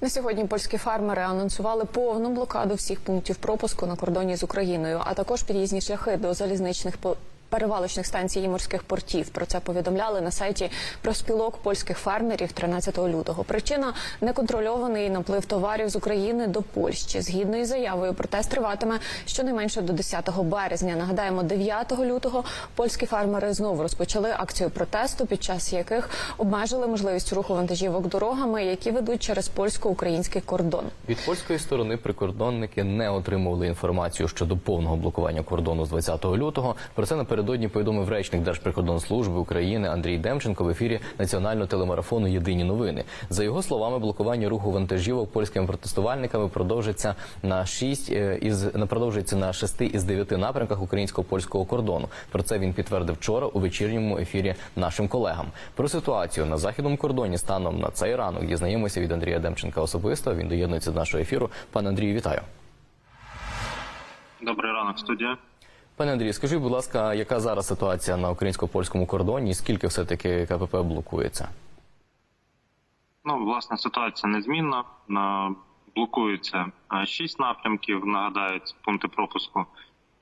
На сьогодні польські фермери анонсували повну блокаду всіх пунктів пропуску на кордоні з Україною, а також під'їзні шляхи до залізничних перевалочних станцій і морських портів. Про це повідомляли на сайті профспілок польських фермерів 13 лютого. Причина неконтрольований наплив товарів з України до Польщі. Згідно із заявою, протест триватиме щонайменше до 10 березня. Нагадаємо, 9 лютого польські фермери знову розпочали акцію протесту, під час яких обмежили можливість руху вантажівок дорогами, які ведуть через польсько-український кордон. Від польської сторони прикордонники не отримували інформацію щодо повного блокування кордону з 20 лютого. Про це напередодні повідомив речник Держприкордонслужби України Андрій Демченко в ефірі національного телемарафону Єдині новини. За його словами, блокування руху вантажівок польськими протестувальниками продовжиться на 6 е, із на продовжується на 6 із 9 напрямках українсько-польського кордону. Про це він підтвердив вчора у вечірньому ефірі нашим колегам. Про ситуацію на західному кордоні станом на цей ранок дізнаємося від Андрія Демченка особисто. Він доєднується до нашого ефіру. Пане Андрію, вітаю. Добрий ранок, студія. Пане Андрію, скажіть, будь ласка, яка зараз ситуація на українсько-польському кордоні? і Скільки все таки КПП блокується? Ну, власне, ситуація незмінна. На- Блокується е, шість напрямків. Нагадають пункти пропуску.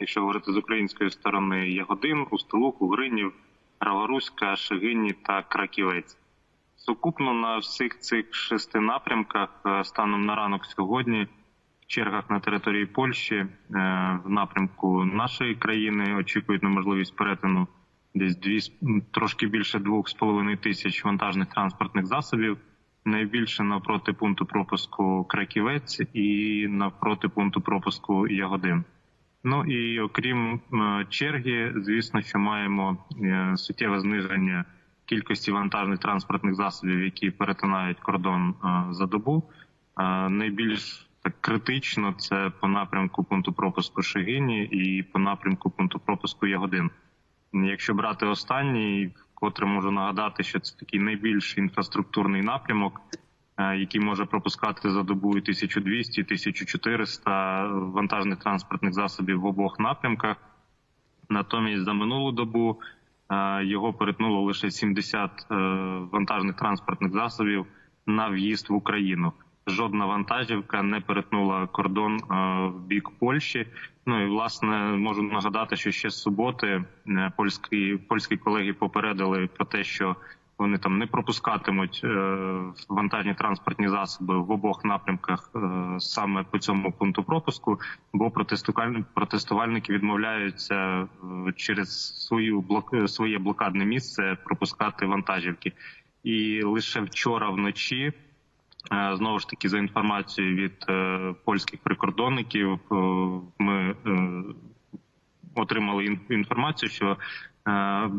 Якщо говорити з української сторони, Ягодин, Устилук, Угринів, Раворуська, Шегині та Краківець. Сукупно на всіх цих шести напрямках е, станом на ранок сьогодні чергах на території Польщі е, в напрямку нашої країни очікують на можливість перетину десь дві трошки більше двох з половиною тисяч вантажних транспортних засобів. Найбільше навпроти пункту пропуску Краківець і навпроти пункту пропуску Ягодин. Ну і окрім черги, звісно, що маємо е, суттєве зниження кількості вантажних транспортних засобів, які перетинають кордон е, за добу. Найбільш так критично це по напрямку пункту пропуску Шегині і по напрямку пункту пропуску Ягодин. Якщо брати останній, котре можу нагадати, що це такий найбільш інфраструктурний напрямок, е, який може пропускати за добу і 1200, 1400 вантажних транспортних засобів в обох напрямках. Натомість за минулу добу е, його перетнуло лише 70 е, вантажних транспортних засобів на в'їзд в Україну. Жодна вантажівка не перетнула кордон е, в бік Польщі. Ну і власне можу нагадати, що ще з суботи е, польські польські колеги попередили про те, що вони там не пропускатимуть е, вантажні транспортні засоби в обох напрямках саме по цьому пункту пропуску, бо протестувальники, відмовляються через свою своє блокадне місце пропускати вантажівки. І лише вчора вночі Знову ж таки, за інформацією від е, польських прикордонників, е, ми е, отримали інформацію, що е,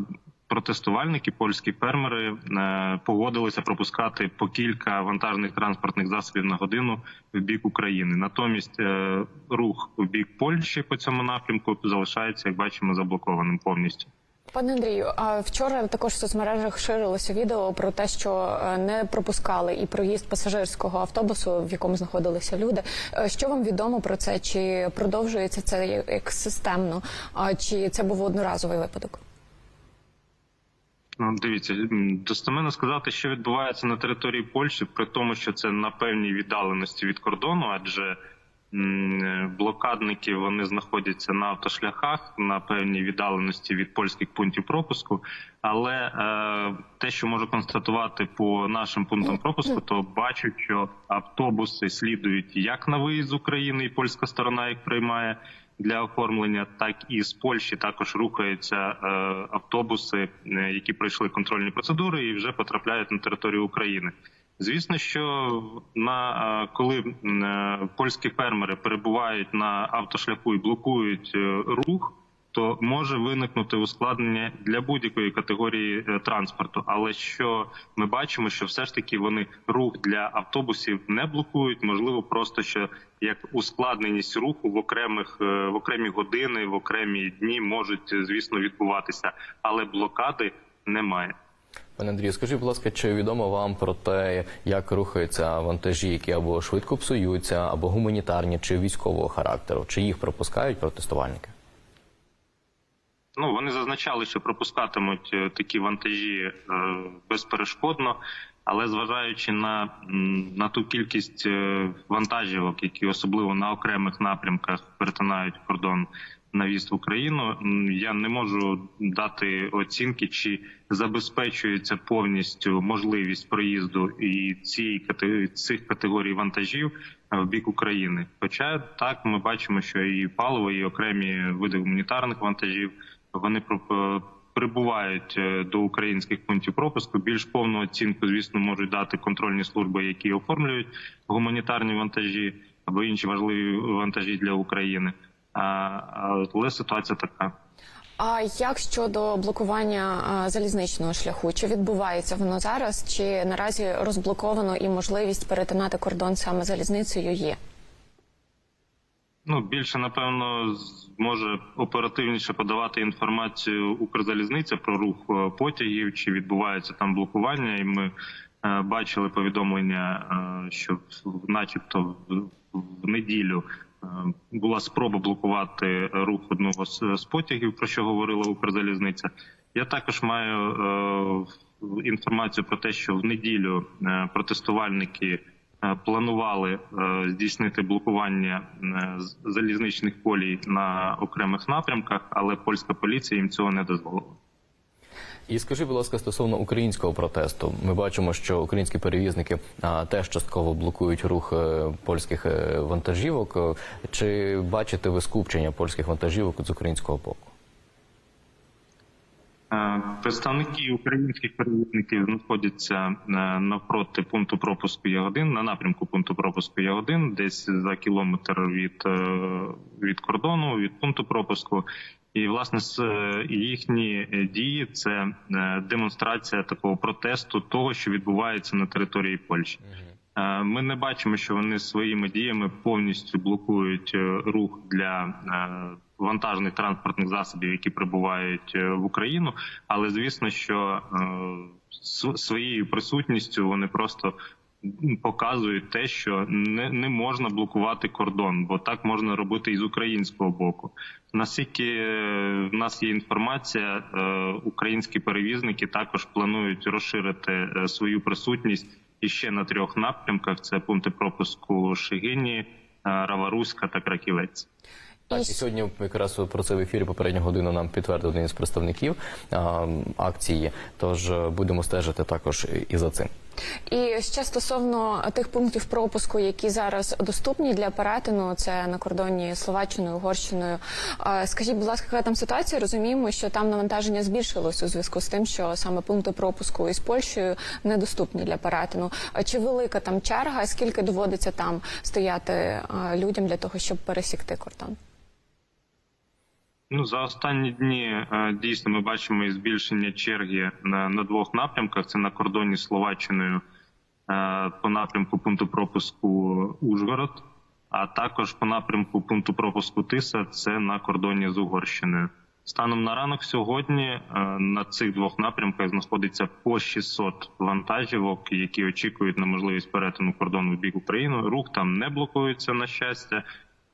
протестувальники, польські фермери, е, погодилися пропускати по кілька вантажних транспортних засобів на годину в бік України. Натомість е, рух в бік Польщі по цьому напрямку залишається, як бачимо, заблокованим повністю. Пане Андрію, а вчора також в соцмережах ширилося відео про те, що е, не пропускали і проїзд пасажирського автобусу, в якому знаходилися люди. Е, Що вам відомо про це? Чи продовжується це як- системно? Чи це був одноразовий випадок? Ну, дивіться, достеменно сказати, що відбувається на території Польщі, при тому, що це на певній віддаленості від кордону, адже блокадники вони знаходяться на автошляхах на певній віддаленості від польських пунктів пропуску. Але е, те, що можу констатувати по нашим пунктам пропуску, то бачу, що автобуси слідують як на виїзд з України, і польська сторона їх приймає для оформлення, так і з Польщі також рухаються е, автобуси, е, які пройшли контрольні процедури і вже потрапляють на територію України. Звісно, що на е, коли е, польські фермери перебувають на автошляху і блокують е, рух, то може виникнути ускладнення для будь-якої категорії транспорту. Але що ми бачимо, що все ж таки вони рух для автобусів не блокують, можливо, просто що як ускладненість руху в окремих в окремі години, в окремі дні можуть, звісно, відбуватися, але блокади немає. Пане Андрію, скажіть, будь ласка, чи відомо вам про те, як рухаються вантажі, які або швидко псуються, або гуманітарні, чи військового характеру? Чи їх пропускають протестувальники? Ну вони зазначали, що пропускатимуть е, такі вантажі е, безперешкодно. Але зважаючи на, на ту кількість е, вантажівок, які особливо на окремих напрямках перетинають кордон на в Україну, я не можу дати оцінки, чи забезпечується повністю можливість проїзду і цієї цих категорій вантажів е, в бік України. Хоча так ми бачимо, що і паливо, і окремі види гуманітарних вантажів вони про- прибувають е, до українських пунктів пропуску. Більш повну оцінку, звісно, можуть дати контрольні служби, які оформлюють гуманітарні вантажі або інші важливі вантажі для України. Але ситуація така. А як щодо блокування залізничного шляху? Чи відбувається воно зараз? Чи наразі розблоковано і можливість перетинати кордон саме залізницею є? Ну більше напевно зможе оперативніше подавати інформацію Укрзалізниця про рух е, потягів, чи відбувається там блокування, і ми е, бачили повідомлення, е, що начебто в неділю. Е, Була спроба блокувати рух одного з, потягів, про що говорила Укрзалізниця. Я також маю е, інформацію про те, що в неділю е, протестувальники планували здійснити блокування залізничних полій на окремих напрямках, але польська поліція їм цього не дозволила. І скажи, будь ласка, стосовно українського протесту, ми бачимо, що українські перевізники а, теж частково блокують рух е, польських е, вантажівок. Чи бачите ви скупчення польських вантажівок з українського боку? Е, Представники українських перевізників знаходяться навпроти пункту пропуску Ягодин, на напрямку пункту пропуску Ягодин, десь за кілометр від, від кордону, від пункту пропуску. І власне е, їхні е, дії це е, демонстрація такого протесту того, що відбувається на території Польщі. Ми не бачимо, що вони своїми діями повністю блокують рух для вантажних транспортних засобів, які прибувають в Україну. Але звісно, що своєю присутністю вони просто показують те, що не, не можна блокувати кордон, бо так можна робити і з українського боку. Наскільки е, в нас є інформація, е, українські перевізники також планують розширити е, свою присутність і ще на трьох напрямках: це пункти пропуску Шигині, Раваруська та Краківець. Так, і сьогодні якраз про це в ефірі попередню годину нам підтвердив один із представників а, акції. Тож будемо стежити також і за цим. І ще стосовно тих пунктів пропуску, які зараз доступні для перетину, це на кордоні Словаччиною, Угорщиною. Скажіть, будь ласка, яка там ситуація? Розуміємо, що там навантаження збільшилось у зв'язку з тим, що саме пункти пропуску із Польщею недоступні для перетину. Чи велика там черга? Скільки доводиться там стояти людям для того, щоб пересікти кордон? Ну за останні дні е, дійсно ми бачимо і збільшення черги на, на двох напрямках: це на кордоні з Словаччиною е, по напрямку пункту пропуску Ужгород, а також по напрямку пункту пропуску Тиса це на кордоні з Угорщиною. Станом на ранок сьогодні е, на цих двох напрямках знаходиться по 600 вантажівок, які очікують на можливість перетину кордону в бік України. Рух там не блокується на щастя.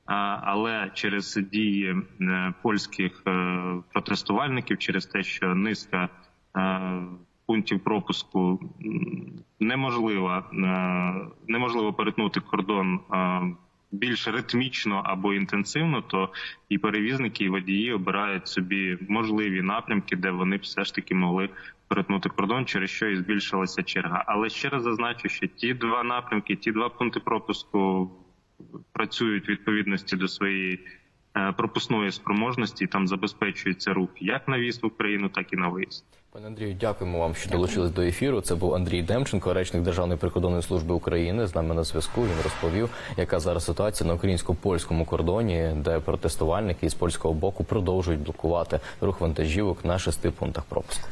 Але через дії е, польських е, протестувальників, через те, що низка е, пунктів пропуску неможливо, неможливо перетнути кордон більш ритмічно або інтенсивно, то і перевізники, і водії обирають собі можливі напрямки, де вони все ж таки могли перетнути кордон, через що і збільшилася черга. Але ще раз зазначу, що ті два напрямки, ті два пункти пропуску працюють відповідності до своєї е, пропускної спроможності. і Там забезпечується рух як на в'їзд в Україну, так і на виїзд. Пане Андрію, дякуємо вам, що долучились до ефіру. Це був Андрій Демченко, речник Державної прикордонної служби України. З нами на зв'язку. Він розповів, яка зараз ситуація на українсько-польському кордоні, де протестувальники із польського боку продовжують блокувати рух вантажівок на шести пунктах пропуску.